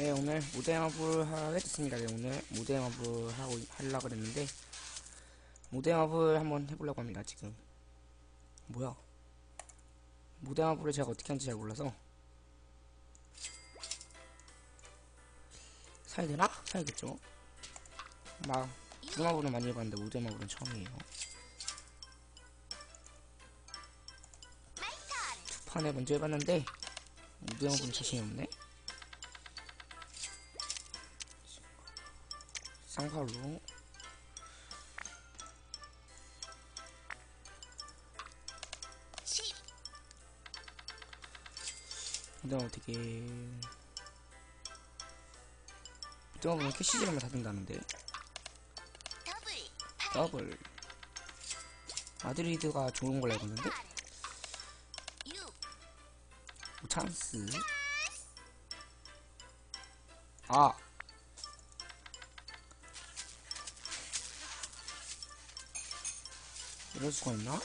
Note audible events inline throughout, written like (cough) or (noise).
네, 오늘 무대 마블 하게 됐습니다. 네, 오늘 무대 마블 하고 하려고 그랬는데 무대 마블 한번 해보려고 합니다. 지금 뭐야? 무대 마블을 제가 어떻게 하는지 잘 몰라서 사야 되나? 사야겠죠. 막 무대 마블은 많이 해봤는데 무대 마블은 처음이에요. 두 판에 먼저 해봤는데 무대 마블은 자신이 없네. 십, 근데 어떻게. 무대마블은 캐시지르만 다 된다는데. 더블, 마드리드가 좋은 걸로 알고 있는데? 육, 찬스? 아 이럴 수가 있나? 구,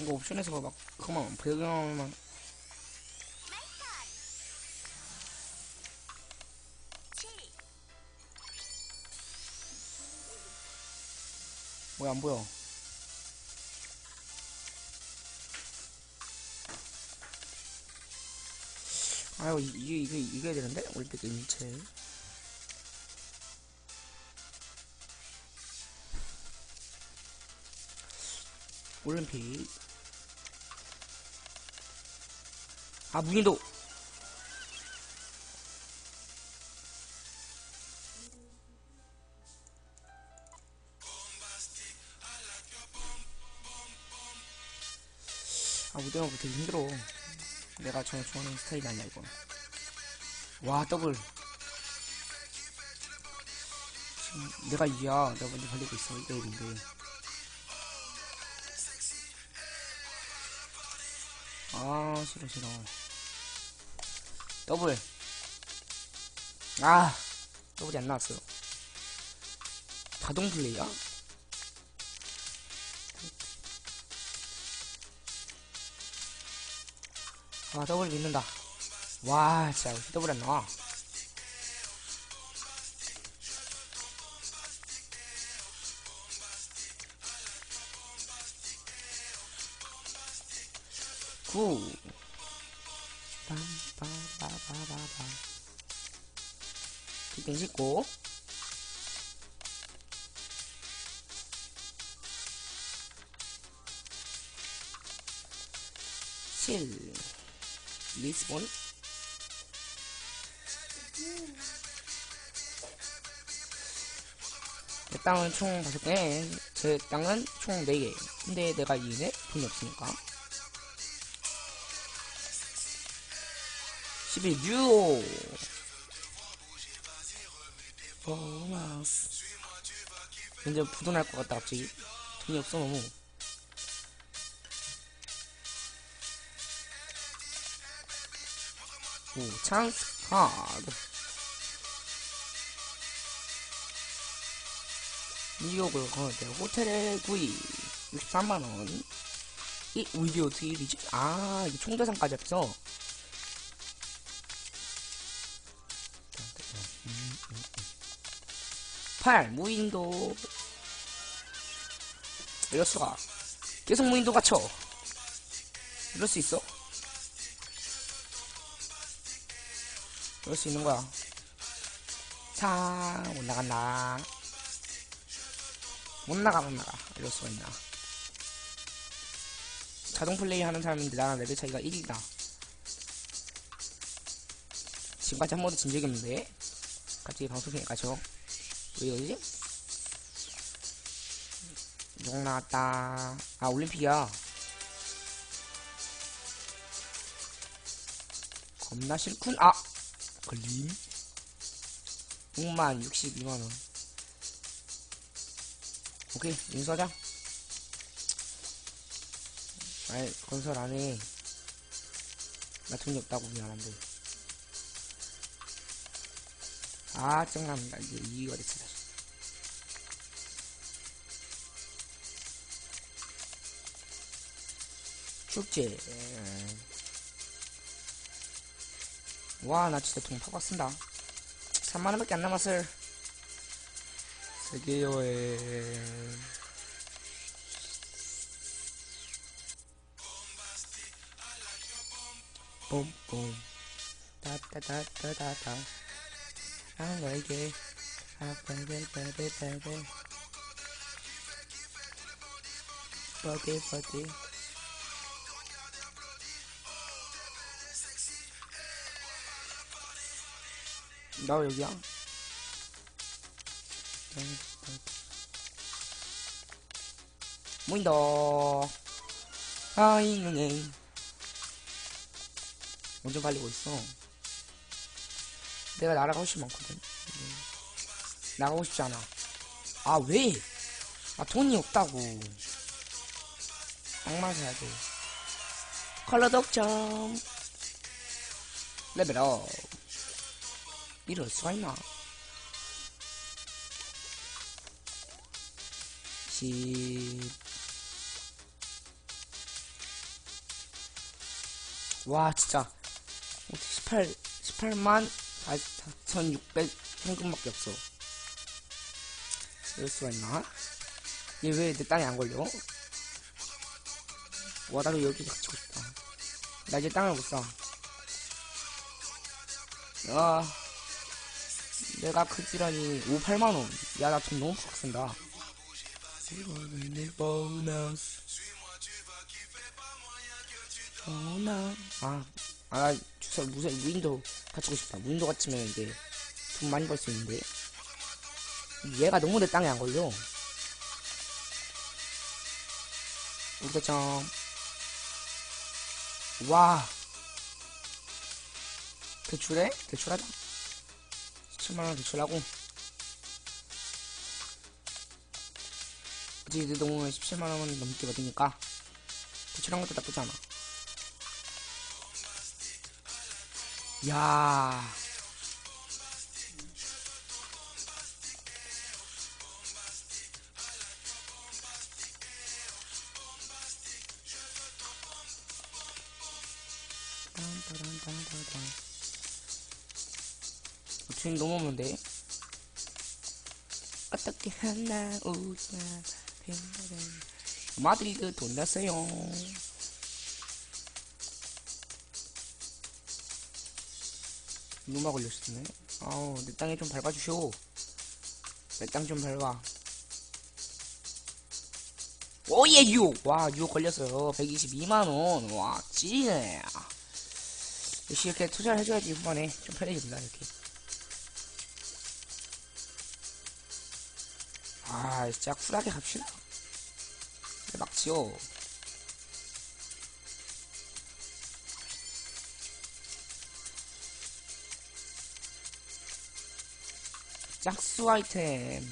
이거 옵션에서 막 그만 배경만. 칠, 뭐야 안 보여 아유 이- 이게 이게 이겨야 되는데? 올림픽 인체. 올림픽. 아 무인도. 아 무대가 되게 힘들어 내가 전혀 좋아하는 스타일이 아니야 이거 와 더블. 지금 내가 이야 내가 먼저 달리고 있어 이거 일인데. 아 싫어 싫어. 더블. 아 더블이 안 나왔어요. 자동 플레이야? 아 더블 믿는다. 와 진짜 더블 안 나와. 구. 빰빰빠바바바바 뒷빙 씻고. 칠 리스본 내 땅은 총 5개, 제 땅은 총 4개. 근데 내가 이기네? 돈이 없으니까. 11, 듀오! 보너스. 이제 부도날 것 같다, 갑자기. 돈이 없어, 너무. 오, 찬스 카드. 뉴욕을 거는데 호텔에 구이 63만원. 이, 이게 어떻게 일이지? 아, 이게 총대상까지 8, 무인도. 이럴 수가. 계속 무인도 갇혀. 이럴 수 있어? 이럴 수 있는 거야. 자, 못 나간다. 못 나가, 못 나가. 이럴 수가 있나. 자동 플레이 하는 사람인데 나랑 레벨 차이가 1이다. 지금까지 한 번도 진 적이 없는데. 갑자기 방송에 가죠. 왜 이러지? 용 나왔다. 아, 올림픽이야. 겁나 싫군. 아! 브로콜리 6만 62만원. 오케이 인서장 아이 건설 안에 나 돈이 없다고 미안한데 아 짱납니다. 이제 이유가 됐어 축제. 와 나 진짜 돈 파고 쓴다 3만원밖에 안 남았을 세계여행 뿜뿜 따따따따따따 I'm like it I'm like it baby baby Body body 나 여기야? 모인다. 아잉, 응, 완전 갈리고 있어. 내가 나라가 훨씬 많거든. 나가고 싶지 않아. 아, 왜? 아, 돈이 없다고. 악마 사야 돼. 컬러 독점. 레벨업. 이럴 수가 있나? 십. 와 진짜 18 18만 4,600 현금밖에 없어. 이럴 수가 있나? 얘 왜 내 땅에 안 걸려? 와 나도 여기 갇히고 싶다. 나 이제 땅을 못 사. 아. 내가 그지런히 오 8만원 야나 돈 너무 빡 쓴다 아, 아, 아 주사 무슨 무인도 갖추고 싶다. 무인도 갖추면 이제 돈 많이 벌 수 있는데 얘가 너무 내 땅에 안 걸려. 우리 대장 와, 대출해? 대출하자. 7만원 대출하고. 그치 이동은 17만원은 넘게 받으니까 대출한 것도 나쁘지 않아. 야. 지금 너무 없는데? 어떻게 하나 오나 마드리드 돌렸어요. 누마 걸렸었네. 아우 내 땅에 좀 밟아주쇼 내 땅 좀 밟아. 오예 6! 와 6 걸렸어요. 122만원. 와 찌네 역시 이렇게 투자를 해줘야지 후반에 좀 편해집니다 이렇게. 아 진짜 쿨하게 갑시다. 막지요. 짝수 아이템.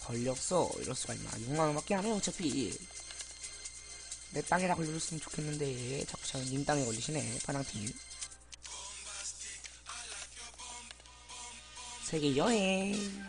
권력서 이럴 수가 있나? 6만원밖에 안해요 어차피. 내 땅에다 걸려줬으면 좋겠는데. 자꾸 저님 땅에 걸리시네 파랑팀. 세계 여행.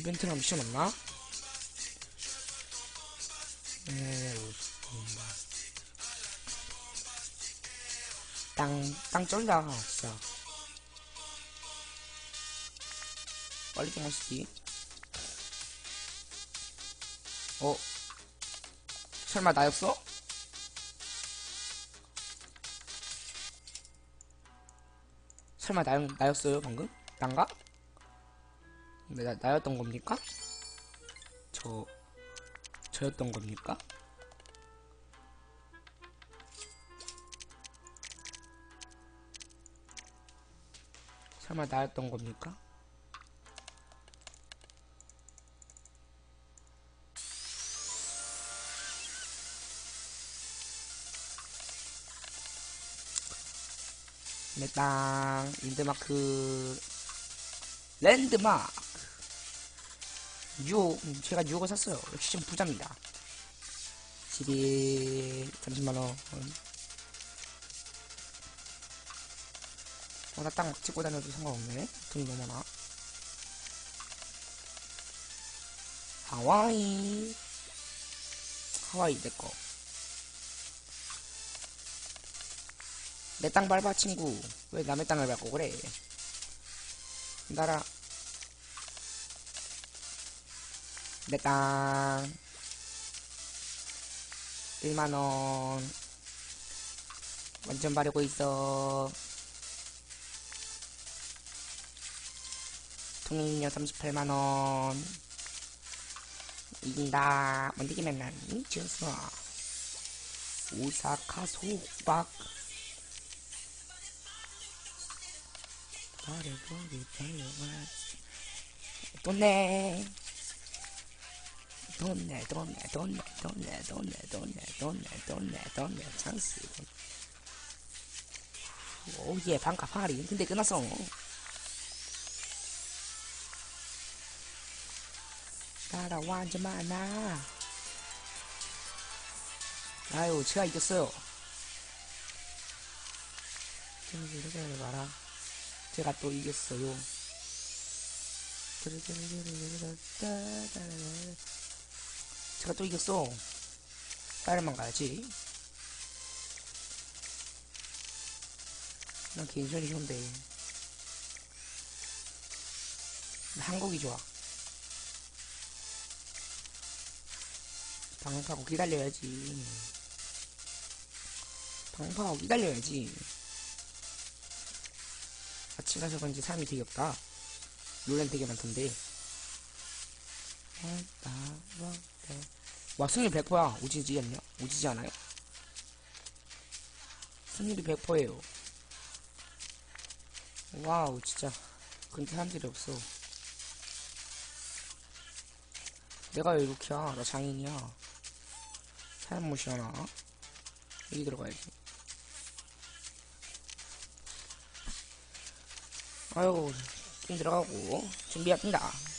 이벤트랑 미션 없나? 음, 땅, 땅 쫄다 진짜 빨리 좀 하시지. 어? 설마 나였어? 설마 나, 나였어요, 방금? 난가? 네, 나, 나였던 겁니까? 저 저였던 겁니까? 설마 나였던 겁니까? 네, 메땅 인드마크 랜드마크 뉴욕, 음, 제가 뉴욕을 샀어요. 역시 좀 부자입니다. 12, 30만원. 어, 나땅 찍고 다녀도 상관없네. 돈이 너무 많아. 하와이. 하와이, 내꺼. 내 땅 밟아, 친구. 왜 남의 땅을 밟고 그래? 나라. 내 땅. 1만원. 완전 바르고 있어. 통행료 38만원. 이긴다. 못 이기면 난 미쳤어. 오사카 소박. 바래버리 달려와. 돈내. 돈내, 돈내, 돈내, 돈내, 돈내, 돈내, 돈내, 돈내, 돈내, 찬스. 오예, 반값 할인. 근데 끝났어. 나라 완전 많아. 아유, 제가 이겼어요. 이렇게 봐라. 제가 또 이겼어요. 제가 또 이겼어. 빨리만 가야지. 난 개인전이 좋은데. 한국이 좋아. 방송하고 기다려야지. 방송하고 기다려야지. 같이 가서 그런지 사람이 되게 없다. 논란 되게 많던데. 와, 승률 100%야. 오지지 않냐? 오지지 않아요? 승률이 100%예요. 와우, 진짜. 그렇게 사람들이 없어. 내가 왜 이렇게야? 나 장인이야. 사람 못이려나? 여기 들어가야지. 아이고, 게임 들어가고, 준비합니다.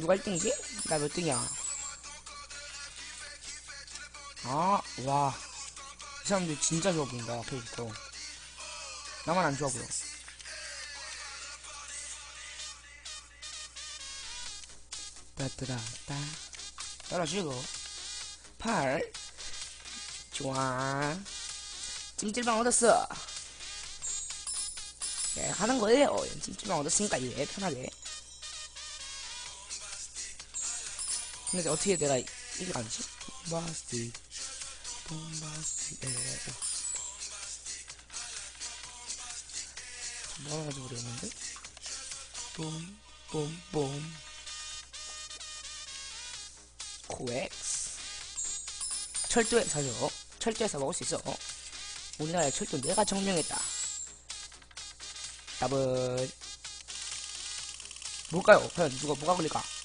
누가 1등이지? 나 몇 등이야? 아, 와. 이 사람들 진짜 좋아 보인다, 캐릭터. 나만 안 좋아 보여. 따따라따. 떨어지고. 8. 좋아. 찜질방 얻었어. 네, 하는 거예요. 찜질방 얻었으니까 예, 편하게. 근데 어떻게 내가 이게 가지? bombastico, bombastico, 에, 뭐 하나 가지고 그랬는데? 뿜, 뿜, 뿜. 코엑스. 철도에 사죠. 철도에서 먹을 수 있어. 우리나라의 철도 내가 정명했다. 답은 뭘까요? 과연 누가 뭐가 걸릴까?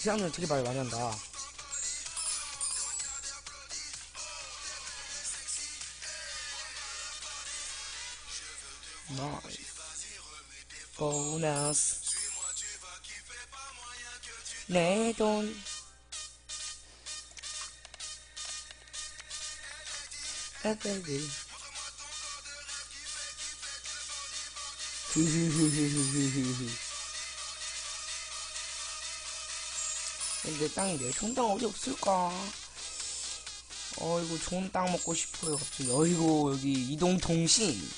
이 사람들 되게 말 많이 한다. 보너스. 내 돈. 에베비. 흐흐흐흐흐흐흐. (laughs) 내 땅인데 좋은 땅 어디 없을까? 어이구 좋은 땅 먹고 싶어요 갑자기 어이구 여기 이동통신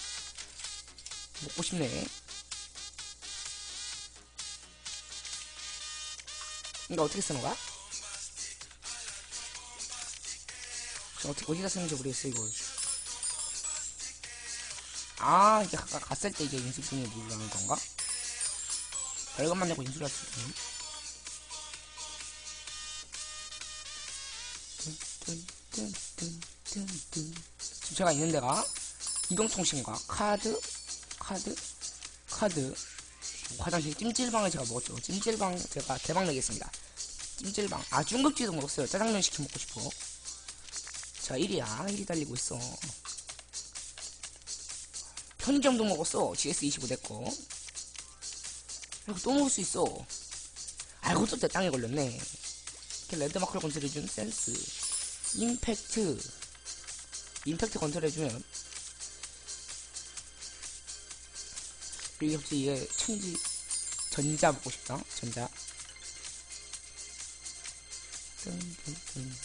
먹고 싶네 이거 어떻게 쓰는 거야? 저 어떻게 어디다 쓰는지 모르겠어 이걸 아 이게 아까 갔을 때 이게 인수증에 누르는 건가? 별것만 내고 인수를 할수 뚠 지금 제가 있는 데가 이동통신과 카드, 카드, 카드, 화장실 찜질방을 제가 먹었죠. 찜질방 제가 대박 내겠습니다. 찜질방. 아, 중국집도 먹었어요. 짜장면 시켜 먹고 싶어. 자, 1위야. 1위 달리고 있어. 편의점도 먹었어. GS25 내거. 그리고 또 먹을 수 있어. 알고 또내 땅에 걸렸네. 이렇게 레드마크를 건설해준 센스. 임팩트. 임팩트 건설해주면. 그리고 혹시 이게 천지, 전자 먹고 싶다. 전자. 뜬뜬뜬.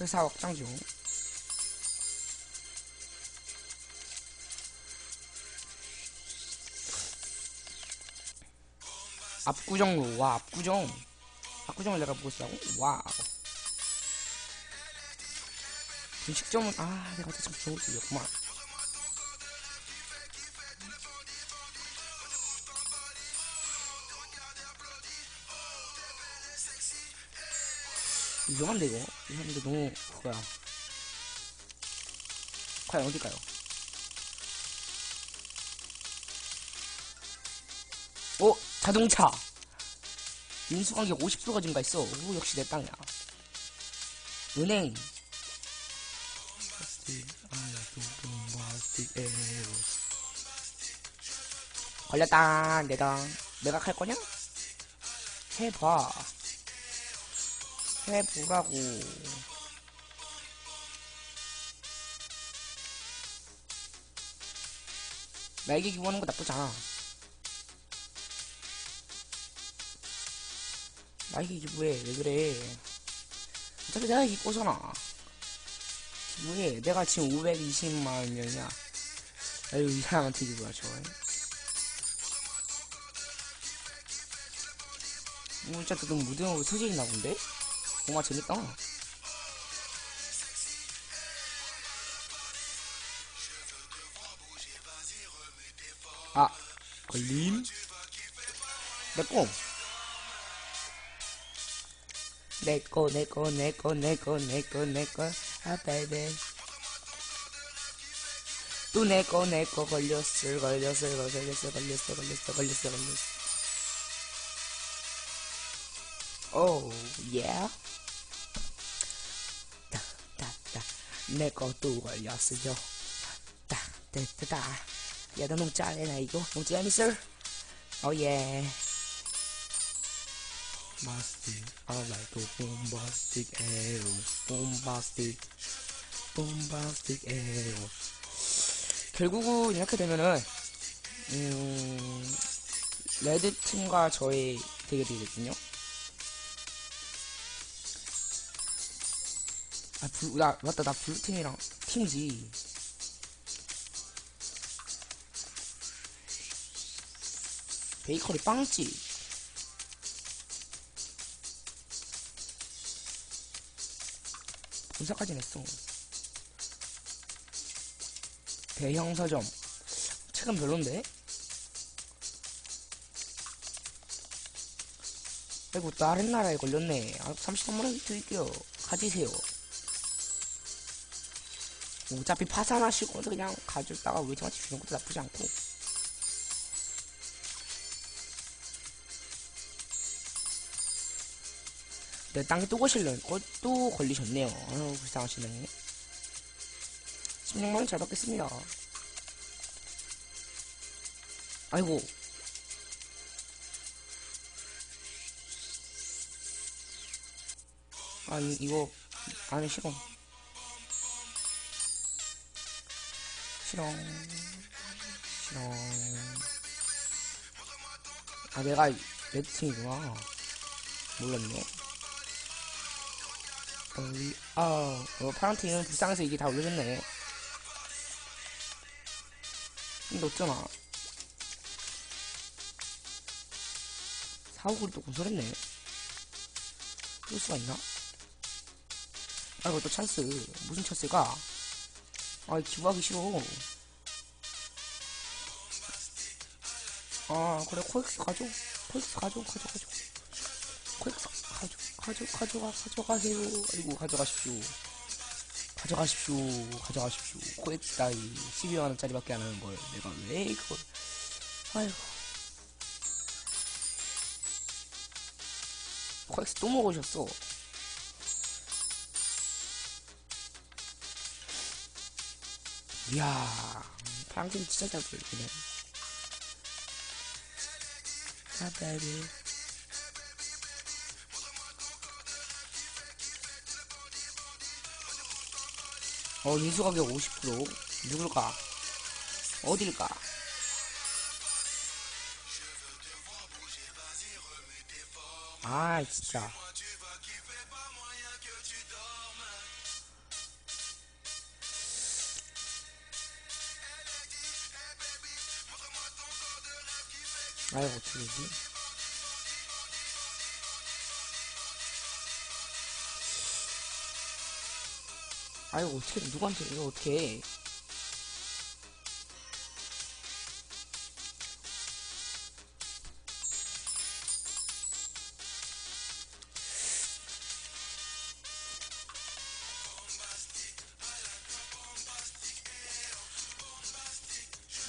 회사 확장 중. 압구정로, 와, 압구정. 압구정을 내가 보고 있다고? 와우. 분식점은, 아, 내가 참 좋은 집이었구만. 위험한데, 이거? 위험한데, 너무, 그거야. 과연 어딜까요? 자동차! 인수관계 50%가 증가했어. 오, 역시 내 땅이야. 은행. 걸렸다, 내 땅. 내가 칼 거냐? 해봐. 해보라고. 나에게 기부하는 거 나쁘지 않 아. 나에게 기부해. 왜 그래. 어차피 내가 거잖아. 기부해. 내가 지금 520만 명이야. 아유, 이 사람한테 기부하죠. 오, 진짜 너 무등으로 소질이 나 본데? 정말 재밌다. 아, 걸림? 내꺼. 내꺼, 내꺼, 내꺼, 내꺼, 내꺼, 내꺼, 아, 베이베. 또 내꺼, 내꺼, 걸렸어, 걸렸어, 걸렸어, 걸렸어, 걸렸어, 걸렸어, 걸렸어. 오, 예. 따, 따, 따. 내 것도 걸렸어요. 따, 따, 따, 따. 야, 너 너무 짜네, 이거. 너무 재밌어. 오, 예. 마스틱, 알라이도 봄바스틱 에로, 봄바스틱, 봄바스틱 에로. 결국은 이렇게 되면은, 음, 레드 팀과 저의 대결이거든요. 아, 블, 나, 맞다, 나 블루 팀이랑 팀이지. 베이커리 빵집. 본사까지 냈어. 대형 서점. 책은 별론데? 아이고, 다른 나라에 걸렸네. 아, 33만원 드릴게요. 가지세요. 어차피 파산하시고 그냥 가져다가 외정한테 주는 것도 나쁘지 않고 내 땅에 또 거실래 또 걸리셨네요. 아유 불쌍하시네 16만원 잘 받겠습니다. 아이고. 아니 이거 안에 싫어. 싫어. 싫어. 아 내가 레드팀이구나. 몰랐네 어이 아 어, 파란팀은 불쌍해서 이게 다 근데 어쩌나? 사고를 또 고설했네. 그럴 수가 있나? 아 이거 또 찬스. 무슨 찬스가 아 기부하기 싫어. 아 그래 코엑스 가져. 코엑스 가져 가져 가져. 코엑스 가져 가져 가져가 가져가세요. 아이고 가져가십시오. 가져가십시오. 가져가십시오. 코엑스 따위 12만 원짜리밖에 안 하는 걸 내가 왜 그걸. 아이고 코엑스 또 먹으셨어. 이야 방금 진짜 잘 부르네. 아 베이비 어 인수 가격 50% 누굴까 어딜까 아 진짜. 아이고 어떻게 되지 아이고 어떻게 누구한테 이거 어떻게? 해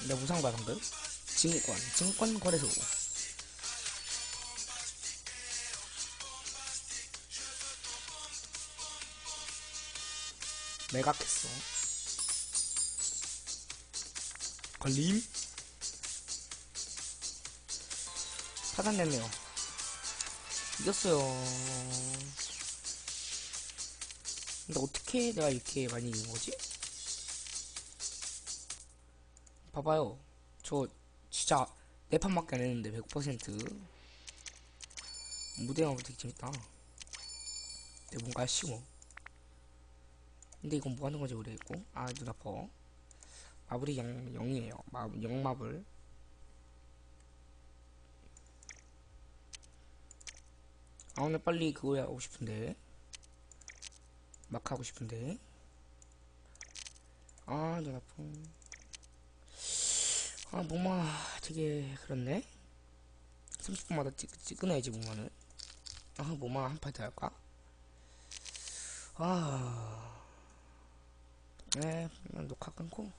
내가 무상 봐 방금 증권 증권 거래소 매각했어. 걸림? 차단됐네요. 이겼어요. 근데 어떻게 내가 이렇게 많이 이긴 거지? 봐봐요. 저 진짜 네 판밖에 안 했는데 100% 무대만 되게 재밌다. 근데 뭔가 쉬워 근데 이건 뭐 하는 건지 모르겠고? 아 눈 아파 마블이 0, 0이에요. 마, 0 마블. 아 오늘 빨리 그거 하고 싶은데. 막 하고 싶은데. 아 눈 아파 아 목마 되게 그렇네. 30분마다 찍, 찍어내야지 목마는. 아 목마 한판더 할까? 아 네, 녹화 끊고